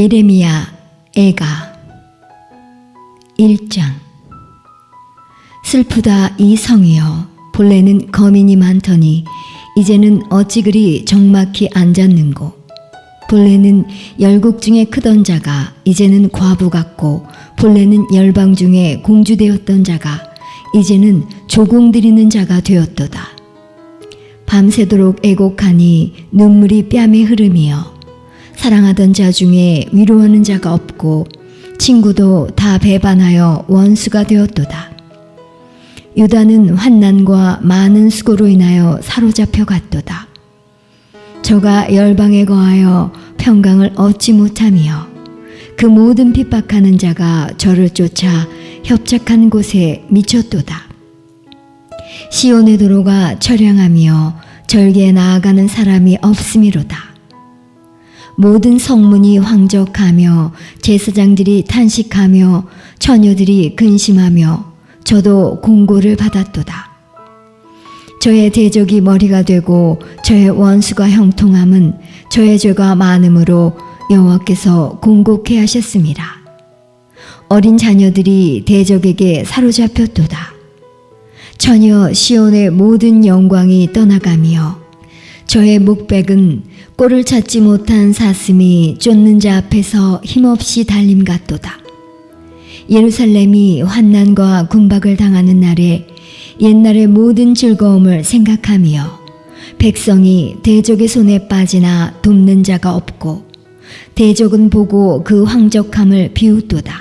예레미야 애가 1장. 슬프다 이 성이여. 본래는 거민이 많더니 이제는 어찌 그리 적막히 앉았는고. 본래는 열국 중에 크던 자가 이제는 과부 같고 본래는 열방 중에 공주되었던 자가 이제는 조공 드리는 자가 되었도다. 밤새도록 애곡하니 눈물이 뺨에 흐름이여 사랑하던 자 중에 위로하는 자가 없고 친구도 다 배반하여 원수가 되었도다. 유다는 환난과 많은 수고로 인하여 사로잡혀 갔도다. 저가 열방에 거하여 평강을 얻지 못하며 그 모든 핍박하는 자가 저를 쫓아 협착한 곳에 미쳤도다. 시온의 도로가 처량하며 절개에 나아가는 사람이 없음이로다. 모든 성문이 황적하며 제사장들이 탄식하며 처녀들이 근심하며 저도 공고를 받았도다. 저의 대적이 머리가 되고 저의 원수가 형통함은 저의 죄가 많음으로 여호와께서 공곡해 하셨습니다. 어린 자녀들이 대적에게 사로잡혔도다. 처녀 시온의 모든 영광이 떠나가며 저의 목백은 꼴을 찾지 못한 사슴이 쫓는 자 앞에서 힘없이 달림 같도다. 예루살렘이 환난과 군박을 당하는 날에 옛날의 모든 즐거움을 생각하며 백성이 대적의 손에 빠지나 돕는 자가 없고 대적은 보고 그 황적함을 비웃도다.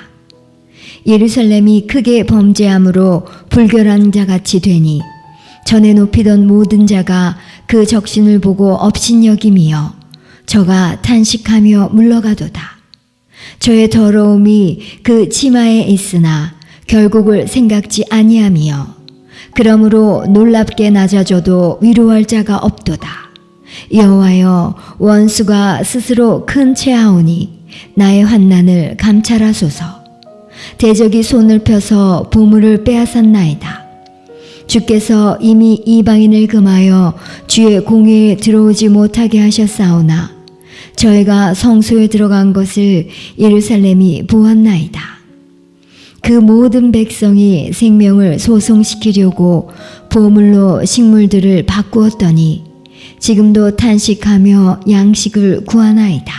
예루살렘이 크게 범죄함으로 불결한 자같이 되니 전에 높이던 모든 자가 그 적신을 보고 업신여김이여 저가 탄식하며 물러가도다. 저의 더러움이 그 치마에 있으나 결국을 생각지 아니하며 그러므로 놀랍게 낮아져도 위로할 자가 없도다. 여호와여 원수가 스스로 큰 채하오니 나의 환난을 감찰하소서. 대적이 손을 펴서 보물을 빼앗았나이다. 주께서 이미 이방인을 금하여 주의 공회에 들어오지 못하게 하셨사오나 저희가 성소에 들어간 것을 예루살렘이 보았나이다. 그 모든 백성이 생명을 소송시키려고 보물로 식물들을 바꾸었더니 지금도 탄식하며 양식을 구하나이다.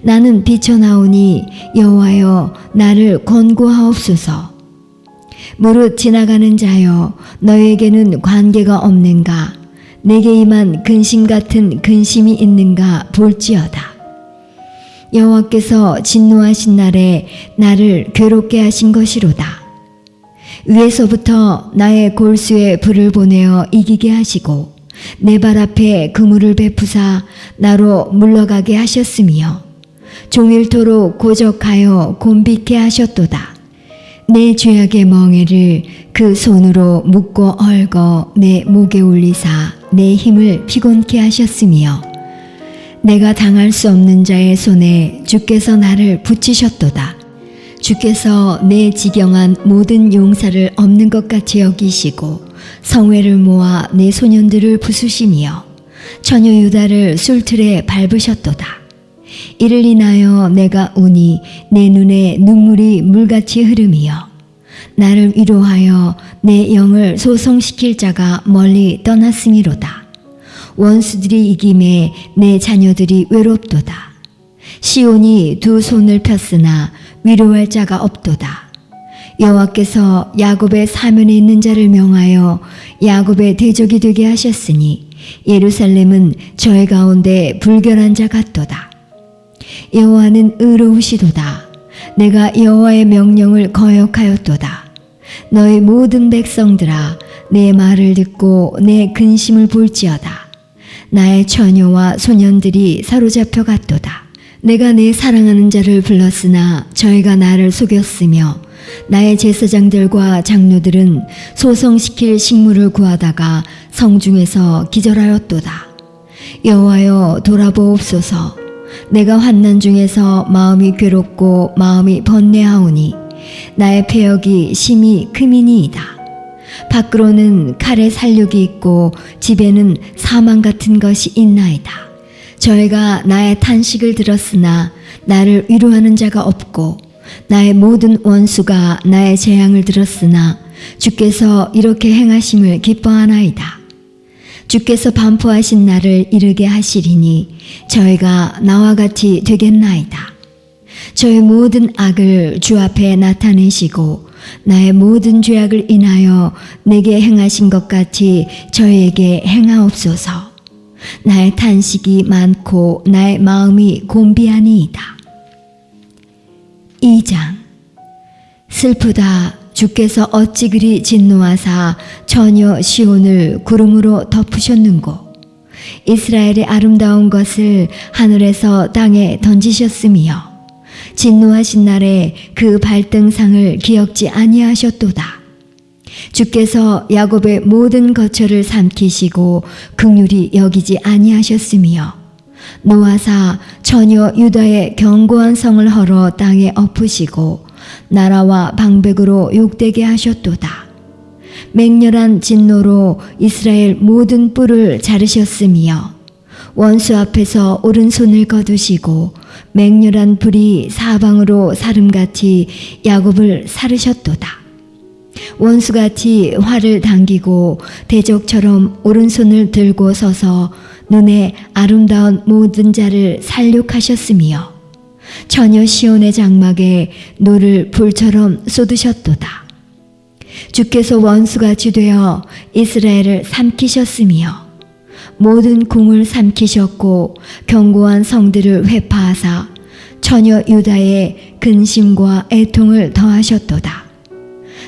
나는 비쳐나오니 여호와여 나를 권고하옵소서. 무릇 지나가는 자여 너에게는 관계가 없는가? 내게 임한 근심 같은 근심이 있는가 볼지어다. 여호와께서 진노하신 날에 나를 괴롭게 하신 것이로다. 위에서부터 나의 골수에 불을 보내어 이기게 하시고 내 발 앞에 그물을 베푸사 나로 물러가게 하셨으며 종일토록 고적하여 곤비케 하셨도다 내 죄악의 멍에를 그 손으로 묶고 얽어 내 목에 올리사 내 힘을 피곤케 하셨으며 내가 당할 수 없는 자의 손에 주께서 나를 붙이셨도다. 주께서 내 지경한 모든 용사를 없는 것 같이 여기시고 성회를 모아 내 소년들을 부수시며 처녀 유다를 술틀에 밟으셨도다. 이를 인하여 내가 우니 내 눈에 눈물이 물같이 흐름이여 나를 위로하여 내 영을 소성시킬 자가 멀리 떠났음이로다. 원수들이 이김에 내 자녀들이 외롭도다. 시온이 두 손을 폈으나 위로할 자가 없도다. 여호와께서 야곱의 사면에 있는 자를 명하여 야곱의 대적이 되게 하셨으니 예루살렘은 저의 가운데 불결한 자 같도다. 여호와는 의로우시도다. 내가 여호와의 명령을 거역하였도다. 너희 모든 백성들아 내 말을 듣고 내 근심을 볼지어다. 나의 처녀와 소년들이 사로잡혀 갔도다. 내가 내 사랑하는 자를 불렀으나 저희가 나를 속였으며 나의 제사장들과 장로들은 소성시킬 식물을 구하다가 성중에서 기절하였도다. 여호와여 돌아보옵소서. 내가 환난 중에서 마음이 괴롭고 마음이 번뇌하오니 나의 폐역이 심히 크미니이다. 밖으로는 칼의 살육이 있고 집에는 사망 같은 것이 있나이다. 저희가 나의 탄식을 들었으나 나를 위로하는 자가 없고 나의 모든 원수가 나의 재앙을 들었으나 주께서 이렇게 행하심을 기뻐하나이다. 주께서 반포하신 날을 이르게 하시리니 저희가 나와 같이 되겠나이다. 저의 모든 악을 주 앞에 나타내시고 나의 모든 죄악을 인하여 내게 행하신 것 같이 저에게 행하옵소서. 나의 탄식이 많고 나의 마음이 곤비하니이다. 2장 슬프다 주께서 어찌 그리 진노하사 처녀 시온을 구름으로 덮으셨는고? 이스라엘의 아름다운 것을 하늘에서 땅에 던지셨으며 진노하신 날에 그 발등상을 기억지 아니하셨도다. 주께서 야곱의 모든 거처를 삼키시고 극률이 여기지 아니하셨으며 노아사 처녀 유다의 견고한 성을 헐어 땅에 엎으시고 나라와 방백으로 욕되게 하셨도다. 맹렬한 진노로 이스라엘 모든 뿔을 자르셨으며 원수 앞에서 오른손을 거두시고 맹렬한 불이 사방으로 사름같이 야곱을 사르셨도다. 원수같이 활을 당기고 대적처럼 오른손을 들고 서서 눈에 아름다운 모든 자를 살육하셨으며 처녀 시온의 장막에 노를 불처럼 쏟으셨도다. 주께서 원수같이 되어 이스라엘을 삼키셨으며 모든 궁을 삼키셨고 견고한 성들을 회파하사 처녀 유다의 근심과 애통을 더하셨도다.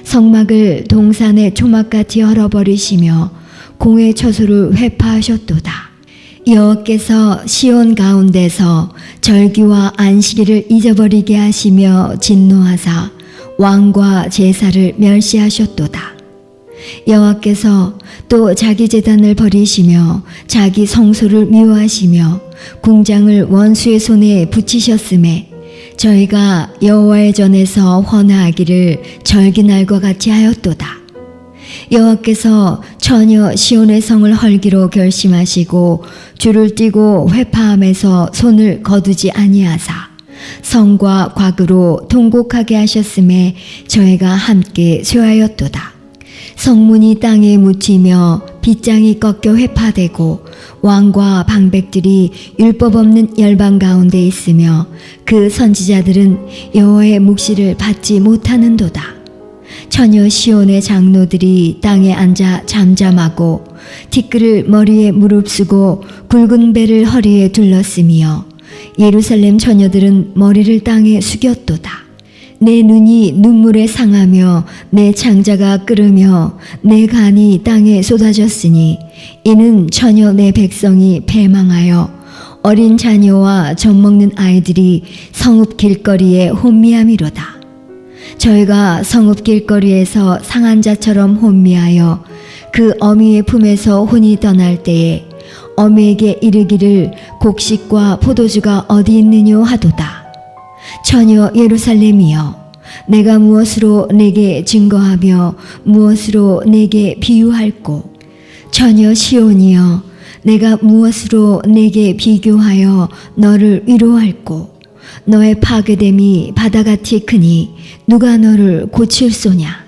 성막을 동산의 초막같이 헐어버리시며 공의 처소를 회파하셨도다. 여호와께서 시온 가운데서 절기와 안식일을 잊어버리게 하시며 진노하사 왕과 제사를 멸시하셨도다. 여호와께서 또 자기 제단을 버리시며 자기 성소를 미워하시며 궁장을 원수의 손에 붙이셨음에 저희가 여호와의 전에서 헌화하기를 절기날과 같이 하였도다. 여호와께서 처녀 시온의 성을 헐기로 결심하시고 줄을 띠고 회파함에서 손을 거두지 아니하사 성과 곽으로 통곡하게 하셨음에 저희가 함께 쇠하였도다. 성문이 땅에 묻히며 빗장이 꺾여 회파되고 왕과 방백들이 율법 없는 열방 가운데 있으며 그 선지자들은 여호와의 묵시를 받지 못하는도다. 처녀 시온의 장로들이 땅에 앉아 잠잠하고 티끌을 머리에 무릅쓰고 굵은 배를 허리에 둘렀으며 예루살렘 처녀들은 머리를 땅에 숙였도다. 내 눈이 눈물에 상하며 내 창자가 끓으며 내 간이 땅에 쏟아졌으니 이는 처녀 내 백성이 패망하여 어린 자녀와 젖먹는 아이들이 성읍 길거리에 혼미함이로다. 저희가 성읍 길거리에서 상한 자처럼 혼미하여 그 어미의 품에서 혼이 떠날 때에 어미에게 이르기를 곡식과 포도주가 어디 있느뇨 하도다. 처녀 예루살렘이여 내가 무엇으로 내게 증거하며 무엇으로 내게 비유할꼬 처녀 시온이여 내가 무엇으로 내게 비교하여 너를 위로할꼬 너의 파괴됨이 바다같이 크니 누가 너를 고칠 소냐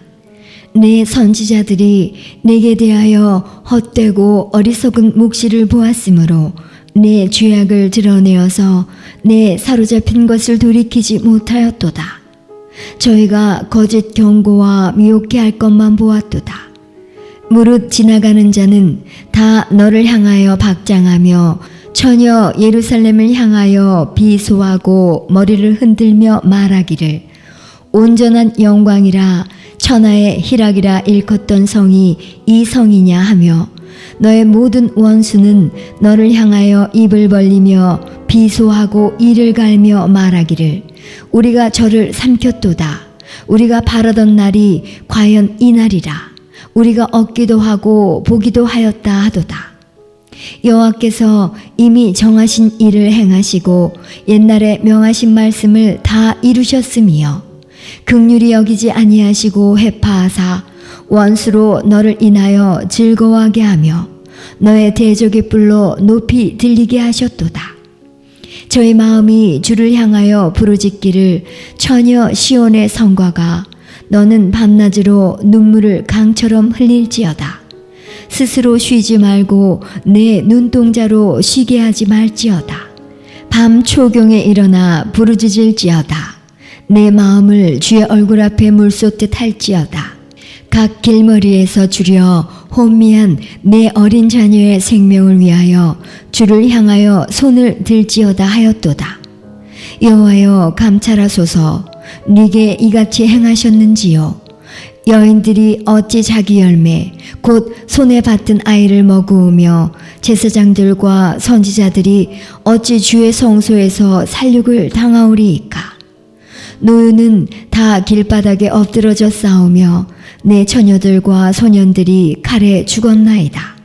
내 선지자들이 내게 대하여 헛되고 어리석은 묵시를 보았으므로 내 죄악을 드러내어서 내 사로잡힌 것을 돌이키지 못하였도다. 저희가 거짓 경고와 미혹해 할 것만 보았도다. 무릇 지나가는 자는 다 너를 향하여 박장하며 처녀 예루살렘을 향하여 비소하고 머리를 흔들며 말하기를 온전한 영광이라 천하의 희락이라 일컫던 성이 이 성이냐 하며 너의 모든 원수는 너를 향하여 입을 벌리며 비소하고 이를 갈며 말하기를 우리가 저를 삼켰도다. 우리가 바라던 날이 과연 이 날이라. 우리가 얻기도 하고 보기도 하였다 하도다 여호와께서 이미 정하신 일을 행하시고 옛날에 명하신 말씀을 다 이루셨으며 극률이 여기지 아니하시고 해파하사 원수로 너를 인하여 즐거워하게 하며 너의 대적의 뿔로 높이 들리게 하셨도다. 저희 마음이 주를 향하여 부르짖기를 처녀 시온의 성과가 너는 밤낮으로 눈물을 강처럼 흘릴지어다. 스스로 쉬지 말고 내 눈동자로 쉬게 하지 말지어다. 밤 초경에 일어나 부르짖을지어다. 내 마음을 주의 얼굴 앞에 물쏟듯 할지어다. 각 길머리에서 주려 혼미한 내 어린 자녀의 생명을 위하여 주를 향하여 손을 들지어다 하였도다. 여호와여 감찰하소서 네게 이같이 행하셨는지요 여인들이 어찌 자기 열매 곧 손에 받든 아이를 먹으며 제사장들과 선지자들이 어찌 주의 성소에서 살육을 당하오리이까 노유는 다 길바닥에 엎드러져 싸우며 내 처녀들과 소년들이 칼에 죽었나이다.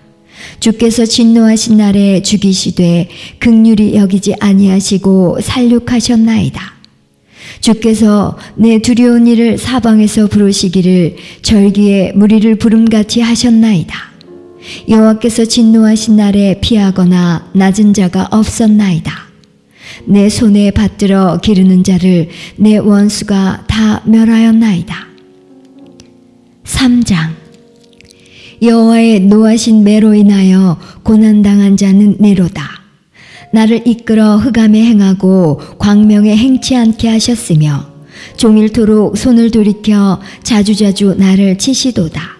주께서 진노하신 날에 죽이시되 극률이 여기지 아니하시고 살육하셨나이다. 주께서 내 두려운 일을 사방에서 부르시기를 절기에 무리를 부름같이 하셨나이다. 여호와께서 진노하신 날에 피하거나 낮은 자가 없었나이다. 내 손에 받들어 기르는 자를 내 원수가 다 멸하였나이다. 3장 여호와의 노하신 매로 인하여 고난당한 자는 내로다. 나를 이끌어 흑암에 행하고 광명에 행치 않게 하셨으며 종일토록 손을 돌이켜 자주자주 나를 치시도다.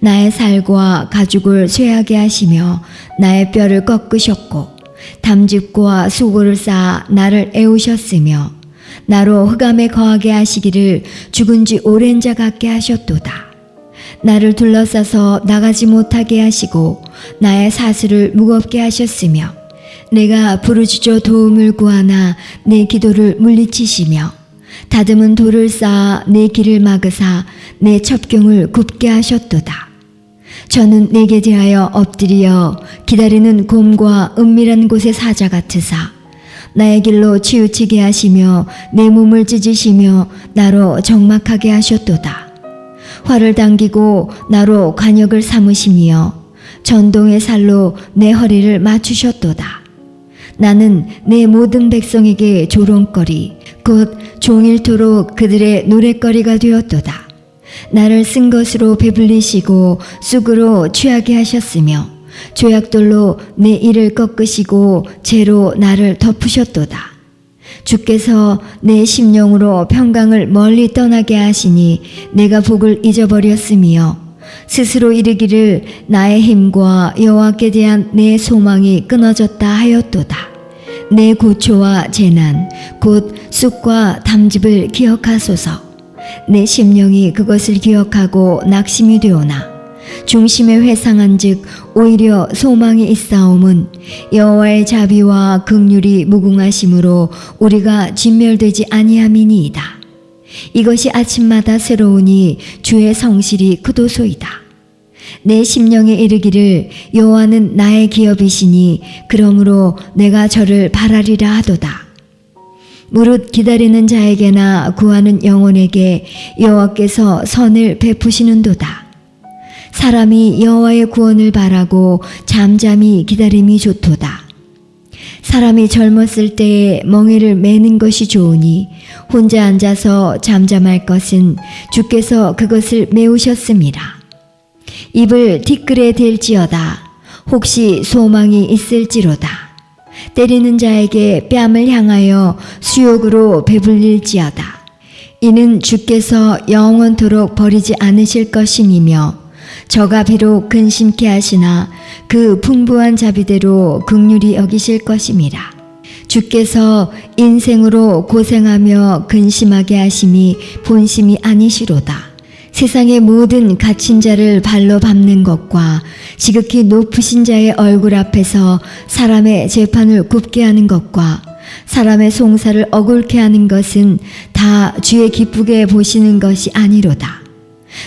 나의 살과 가죽을 쇠하게 하시며 나의 뼈를 꺾으셨고 담즙과 수고를 쌓아 나를 애우셨으며 나로 흑암에 거하게 하시기를 죽은 지 오랜 자 같게 하셨도다. 나를 둘러싸서 나가지 못하게 하시고 나의 사슬을 무겁게 하셨으며 내가 부르짖어 도움을 구하나 내 기도를 물리치시며 다듬은 돌을 쌓아 내 길을 막으사 내 첩경을 굽게 하셨도다. 저는 내게 대하여 엎드려 기다리는 곰과 은밀한 곳의 사자 같으사 나의 길로 치우치게 하시며 내 몸을 찢으시며 나로 적막하게 하셨도다. 활을 당기고 나로 관역을 삼으시며 전동의 살로 내 허리를 맞추셨도다. 나는 내 모든 백성에게 조롱거리 곧 종일토록 그들의 노랫거리가 되었도다. 나를 쓴 것으로 배불리시고 쑥으로 취하게 하셨으며 조약돌로 내 이를 꺾으시고 죄로 나를 덮으셨도다. 주께서 내 심령으로 평강을 멀리 떠나게 하시니 내가 복을 잊어버렸으며 스스로 이르기를 나의 힘과 여호와께 대한 내 소망이 끊어졌다 하였도다. 내 고초와 재난 곧 쑥과 담즙을 기억하소서. 내 심령이 그것을 기억하고 낙심이 되오나 중심에 회상한즉 오히려 소망이 있사옴은 여호와의 자비와 극률이 무궁하심으로 우리가 진멸되지 아니함이니이다. 이것이 아침마다 새로우니 주의 성실이 그도소이다. 내 심령에 이르기를 여호와는 나의 기업이시니 그러므로 내가 저를 바라리라 하도다. 무릇 기다리는 자에게나 구하는 영혼에게 여호와께서 선을 베푸시는도다. 사람이 여호와의 구원을 바라고 잠잠히 기다림이 좋도다. 사람이 젊었을 때에 멍에를 매는 것이 좋으니 혼자 앉아서 잠잠할 것은 주께서 그것을 메우셨습니다. 입을 티끌에 댈지어다. 혹시 소망이 있을지로다. 때리는 자에게 뺨을 향하여 수욕으로 배불릴지어다. 이는 주께서 영원토록 버리지 않으실 것임이며 저가 비록 근심케 하시나 그 풍부한 자비대로 극률이 여기실 것임이라. 주께서 인생으로 고생하며 근심하게 하심이 본심이 아니시로다. 세상의 모든 갇힌 자를 발로 밟는 것과 지극히 높으신 자의 얼굴 앞에서 사람의 재판을 굽게 하는 것과 사람의 송사를 억울케 하는 것은 다 주의 기쁘게 보시는 것이 아니로다.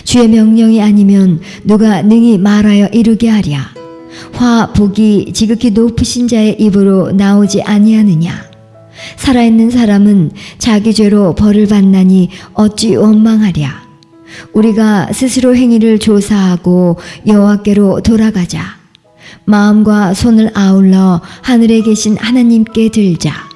주의 명령이 아니면 누가 능히 말하여 이루게 하랴. 화 복이 지극히 높으신 자의 입으로 나오지 아니하느냐. 살아있는 사람은 자기 죄로 벌을 받나니 어찌 원망하랴. 우리가 스스로 행위를 조사하고 여호와께로 돌아가자. 마음과 손을 아울러 하늘에 계신 하나님께 들자.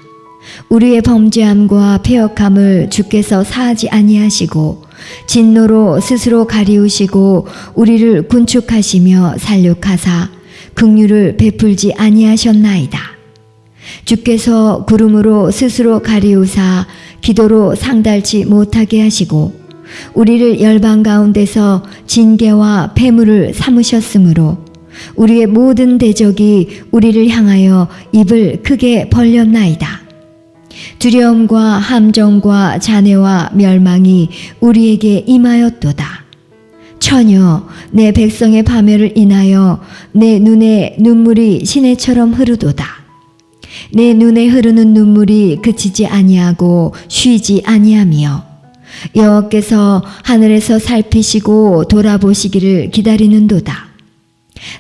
우리의 범죄함과 패역함을 주께서 사하지 아니하시고 진노로 스스로 가리우시고 우리를 군축하시며 살육하사 긍휼을 베풀지 아니하셨나이다. 주께서 구름으로 스스로 가리우사 기도로 상달치 못하게 하시고 우리를 열방 가운데서 징계와 폐물을 삼으셨으므로 우리의 모든 대적이 우리를 향하여 입을 크게 벌렸나이다. 두려움과 함정과 잔해와 멸망이 우리에게 임하였도다. 처녀 내 백성의 파멸을 인하여 내 눈에 눈물이 시내처럼 흐르도다. 내 눈에 흐르는 눈물이 그치지 아니하고 쉬지 아니하며 여호와께서 하늘에서 살피시고 돌아보시기를 기다리는도다.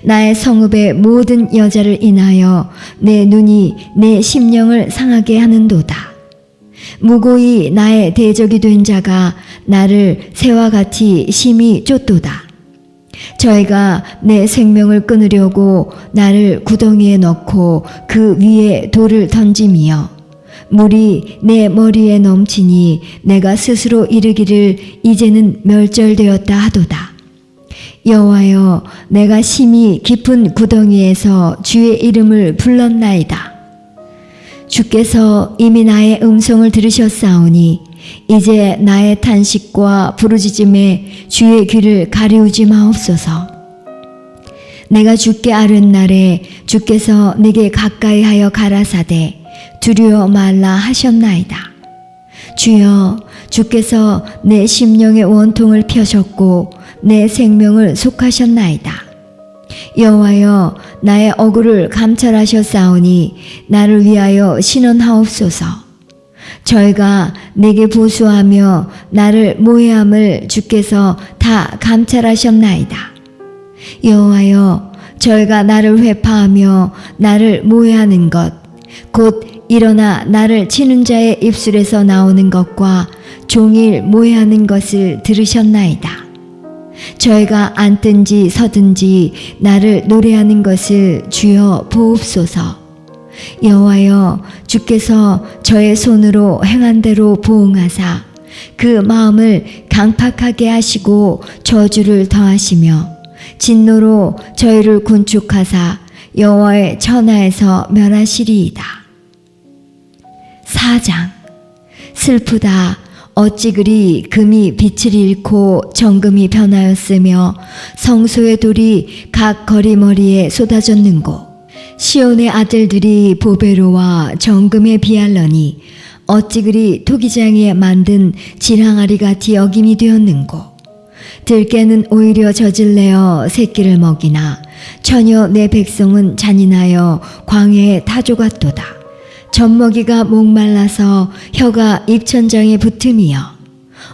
나의 성읍의 모든 여자를 인하여 내 눈이 내 심령을 상하게 하는도다. 무고히 나의 대적이 된 자가 나를 새와 같이 심히 쫓도다. 저희가 내 생명을 끊으려고 나를 구덩이에 넣고 그 위에 돌을 던짐이여 물이 내 머리에 넘치니 내가 스스로 이르기를 이제는 멸절되었다 하도다. 여호와여 내가 심히 깊은 구덩이에서 주의 이름을 불렀나이다. 주께서 이미 나의 음성을 들으셨사오니 이제 나의 탄식과 부르짖음에 주의 귀를 가리우지 마옵소서. 내가 주께 아른 날에 주께서 내게 가까이 하여 가라사대 두려워 말라 하셨나이다. 주여 주께서 내 심령의 원통을 펴셨고 내 생명을 속하셨나이다. 여호와여 나의 억울을 감찰하셨사오니 나를 위하여 신원하옵소서. 저희가 내게 보수하며 나를 모해함을 주께서 다 감찰하셨나이다. 여호와여 저희가 나를 회파하며 나를 모해하는 것 곧 일어나 나를 치는 자의 입술에서 나오는 것과 종일 모해하는 것을 들으셨나이다. 저희가 앉든지 서든지 나를 노래하는 것을 주여 보옵소서. 여호와여 주께서 저의 손으로 행한 대로 보응하사 그 마음을 강팍하게 하시고 저주를 더하시며 진노로 저희를 군축하사 여호와의 천하에서 멸하시리이다. 사장 슬프다 어찌 그리 금이 빛을 잃고 정금이 변하였으며 성소의 돌이 각 거리머리에 쏟아졌는고 시온의 아들들이 보베로와 정금에 비할러니 어찌 그리 토기장에 만든 질항아리 같이 여김이 되었는고 들깨는 오히려 젖을 내어 새끼를 먹이나 처녀 내 백성은 잔인하여 광야에 타조 같도다. 젖먹이가 목말라서 혀가 입천장에 붙음이여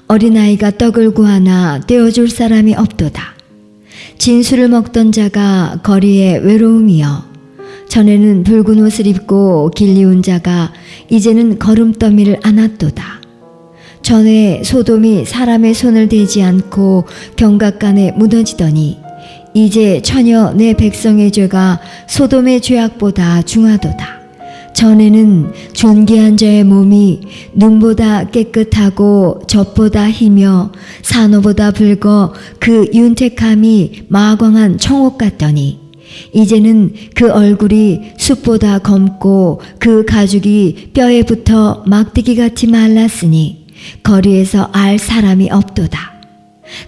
어린아이가 떡을 구하나 떼어줄 사람이 없도다. 진수를 먹던 자가 거리에 외로움이여 전에는 붉은 옷을 입고 길리운 자가 이제는 걸음더미를 안았도다. 전에 소돔이 사람의 손을 대지 않고 경각간에 무너지더니 이제 처녀 내 백성의 죄가 소돔의 죄악보다 중하도다. 전에는 존귀한 자의 몸이 눈보다 깨끗하고 젖보다 희며 산호보다 붉어 그 윤택함이 마광한 청옥 같더니 이제는 그 얼굴이 숲보다 검고 그 가죽이 뼈에 붙어 막대기 같이 말랐으니 거리에서 알 사람이 없도다.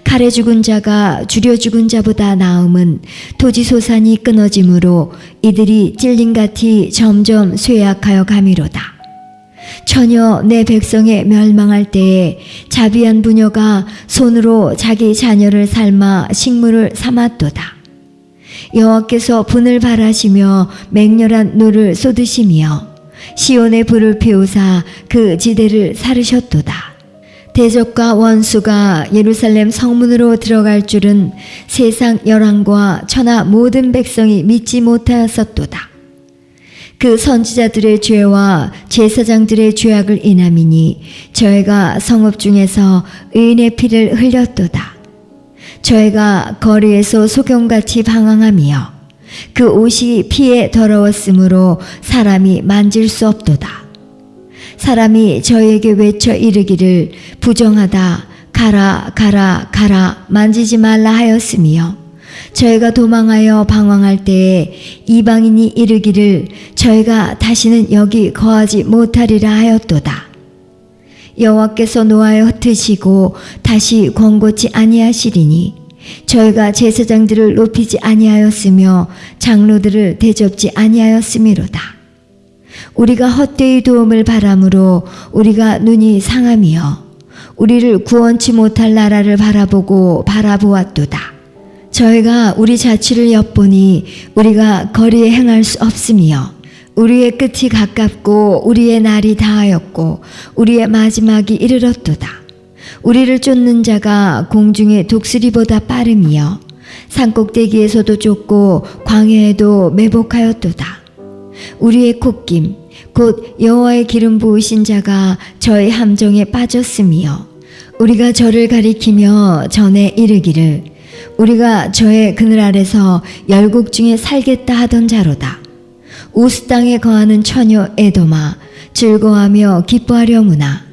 칼에 죽은 자가 줄여 죽은 자보다 나음은 토지 소산이 끊어짐으로 이들이 찔림같이 점점 쇠약하여 가미로다. 처녀 내 백성의 멸망할 때에 자비한 부녀가 손으로 자기 자녀를 삶아 식물을 삼았도다. 여호와께서 분을 발하시며 맹렬한 노를 쏟으시며 시온의 불을 피우사 그 지대를 사르셨도다. 대적과 원수가 예루살렘 성문으로 들어갈 줄은 세상 열왕과 천하 모든 백성이 믿지 못하였었도다. 그 선지자들의 죄와 제사장들의 죄악을 인함이니 저희가 성읍 중에서 의인의 피를 흘렸도다. 저희가 거리에서 소경같이 방황하며 그 옷이 피에 더러웠으므로 사람이 만질 수 없도다. 사람이 저에게 외쳐 이르기를 부정하다 가라 가라 가라 만지지 말라 하였으며 저희가 도망하여 방황할 때에 이방인이 이르기를 저희가 다시는 여기 거하지 못하리라 하였도다. 여호와께서 노하여 흩으시고 다시 권고치 아니하시리니 저희가 제사장들을 높이지 아니하였으며 장로들을 대접지 아니하였음이로다. 우리가 헛되이 도움을 바람으로 우리가 눈이 상함이여 우리를 구원치 못할 나라를 바라보고 바라보았도다. 저희가 우리 자취를 엿보니 우리가 거리에 행할 수 없으며 우리의 끝이 가깝고 우리의 날이 다하였고 우리의 마지막이 이르렀도다. 우리를 쫓는 자가 공중의 독수리보다 빠름이여 산꼭대기에서도 쫓고 광야에도 매복하였도다. 우리의 콧김 곧 여호와의 기름 부으신 자가 저의 함정에 빠졌으며 우리가 저를 가리키며 전에 이르기를 우리가 저의 그늘 아래서 열국 중에 살겠다 하던 자로다. 우스 땅에 거하는 처녀 에도마 즐거워하며 기뻐하려무나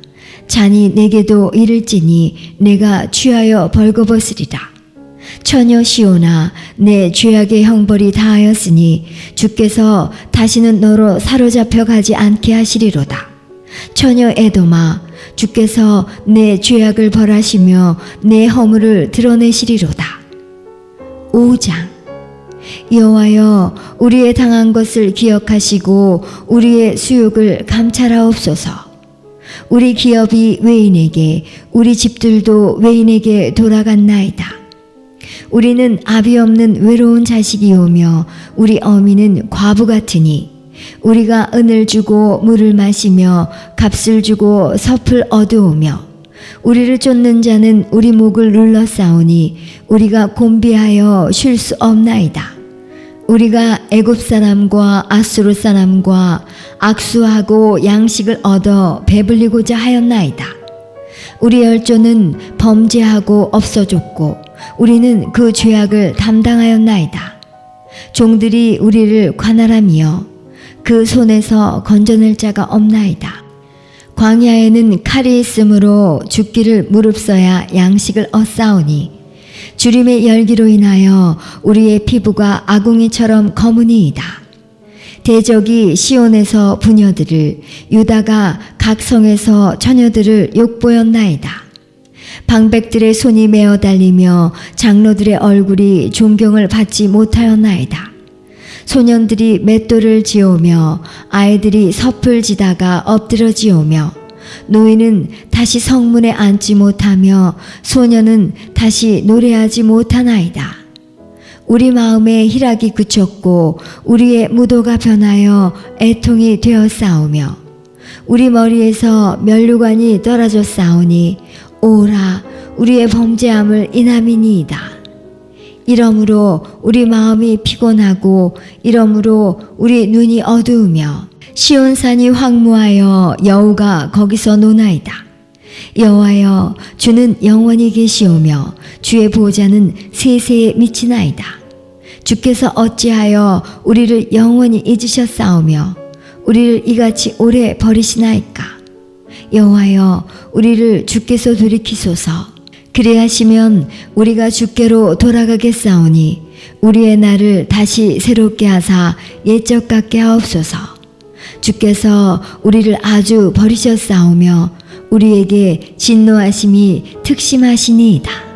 잔이 내게도 이를지니 내가 취하여 벌거벗으리라. 처녀 시오나 내 죄악의 형벌이 다하였으니 주께서 다시는 너로 사로잡혀 가지 않게 하시리로다. 처녀 에도마 주께서 내 죄악을 벌하시며 내 허물을 드러내시리로다. 5장 여호와여 우리의 당한 것을 기억하시고 우리의 수욕을 감찰하옵소서. 우리 기업이 외인에게 우리 집들도 외인에게 돌아갔나이다. 우리는 아비 없는 외로운 자식이오며 우리 어미는 과부 같으니 우리가 은을 주고 물을 마시며 값을 주고 섭을 얻어오며 우리를 쫓는 자는 우리 목을 눌러 싸우니 우리가 곤비하여 쉴 수 없나이다. 우리가 애굽 사람과 아수르 사람과 악수하고 양식을 얻어 배불리고자 하였나이다. 우리 열조는 범죄하고 없어졌고 우리는 그 죄악을 담당하였나이다. 종들이 우리를 관할하며 그 손에서 건져낼 자가 없나이다. 광야에는 칼이 있으므로 죽기를 무릅써야 양식을 얻사오니 주림의 열기로 인하여 우리의 피부가 아궁이처럼 검으니이다. 대적이 시온에서 부녀들을 유다가 각 성에서 처녀들을 욕보였나이다. 방백들의 손이 메어 달리며 장로들의 얼굴이 존경을 받지 못하였나이다. 소년들이 맷돌을 지오며 아이들이 섭을 지다가 엎드려 지오며 노인은 다시 성문에 앉지 못하며 소년은 다시 노래하지 못하나이다. 우리 마음에 희락이 그쳤고 우리의 무도가 변하여 애통이 되어 싸우며 우리 머리에서 면류관이 떨어져 싸우니 오라 우리의 범죄함을 인함이니이다. 이러므로 우리 마음이 피곤하고 이러므로 우리 눈이 어두우며 시온산이 황무하여 여우가 거기서 노나이다. 여호와여 주는 영원히 계시오며 주의 보좌는 세세에 미치나이다. 주께서 어찌하여 우리를 영원히 잊으셨사오며 우리를 이같이 오래 버리시나이까 여호와여 우리를 주께서 돌이키소서 그리하시면 우리가 주께로 돌아가겠사오니 우리의 날을 다시 새롭게 하사 옛적 같게 하옵소서 주께서 우리를 아주 버리셨사오며 우리에게 진노하심이 특심하시니이다